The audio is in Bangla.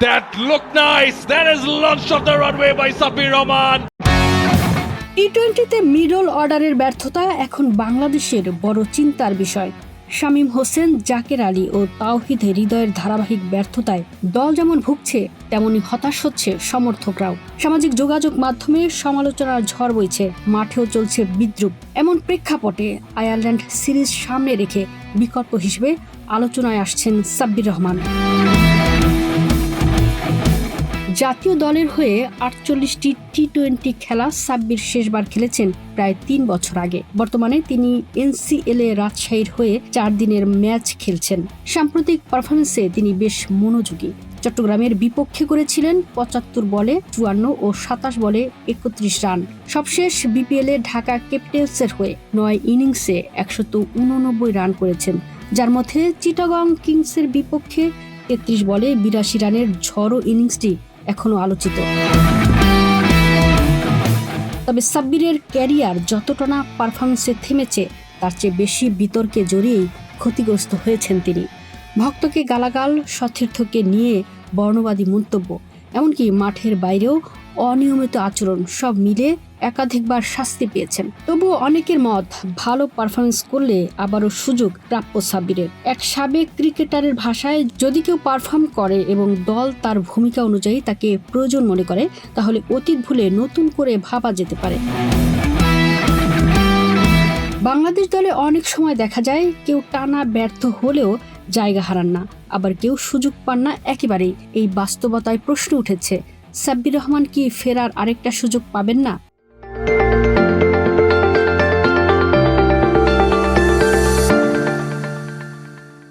That looked nice. That is launched off the runway by Sapir Rahman. টি টোয়েন্টিতে মিডল অর্ডারের ব্যর্থতা এখন বাংলাদেশের বড় চিন্তার বিষয় শামীম হোসেন, জাকের আলী ও তাওহিদ হৃদয়ের ধারাবাহিক ব্যর্থতায় দল যেমন ভুগছে, তেমনি হতাশ হচ্ছে সমর্থকরাও সামাজিক যোগাযোগ মাধ্যমে সমালোচনার ঝড় বইছে, মাঠেও চলছে বিদ্রুপ এমন প্রেক্ষাপটে আয়ারল্যান্ড সিরিজ সামনে রেখে বিকল্প হিসেবে আলোচনায় আসছেন সাব্বির রহমান জাতীয় দলের হয়ে আটচল্লিশটি টি টোয়েন্টি খেলা সাব্বির শেষবার খেলেছেন প্রায় তিন বছর আগে। বর্তমানে তিনি এনসিএল এ রাজশাহীর হয়ে চার দিনের ম্যাচ খেলছেন। সাম্প্রতিক পারফরমেন্সে তিনি বেশ মনোযোগী। চট্টগ্রামের বিপক্ষে করেছিলেন পঁচাত্তর বলে চুয়ান্ন ও সাতাশ বলে একত্রিশ রান। সবশেষ বিপিএল ঢাকা ক্যাপিটালসের হয়ে নয় ইনিংসে একশত উননব্বই রান করেছেন। যার মধ্যে চিটাগং কিংসের বিপক্ষে তেত্রিশ বলে বিরাশি রানের ঝড়ো ইনিংসটি এখনও আলোচিত। তবে সাব্বিরের ক্যারিয়ার যতটা না পারফরমেন্সে থেমেছে, তার চেয়ে বেশি বিতর্কে জড়িয়েই ক্ষতিগ্রস্ত হয়েছেন তিনি। ভক্তকে গালাগাল, সতীর্থকে নিয়ে বর্ণবাদী মন্তব্য এমনকি মাঠের বাইরেও অনিয়মিত আচরণ সব মিলে একাধিকবার শাস্তি পেয়েছেন। তবুও অনেকের মত ভালো পারফরমেন্স করলে আবারও সুযোগ প্রাপ্য সাব্বিরের। এক সাবেক ক্রিকেটারের ভাষায়, যদি কেউ পারফর্ম করে এবং দল তার ভূমিকা অনুযায়ী তাকে প্রয়োজন মনে করে, তাহলে অতীত ভুলে নতুন করে ভাবা যেতে পারে। বাংলাদেশ দলে অনেক সময় দেখা যায়, কেউ টানা ব্যর্থ হলেও জায়গা হারান না। আবার কেউ সুযোগ পান না একেবারেই। এই বাস্তবতায় প্রশ্ন উঠেছে, সাব্বির রহমান কি ফেরার আরেকটা সুযোগ পাবেন না?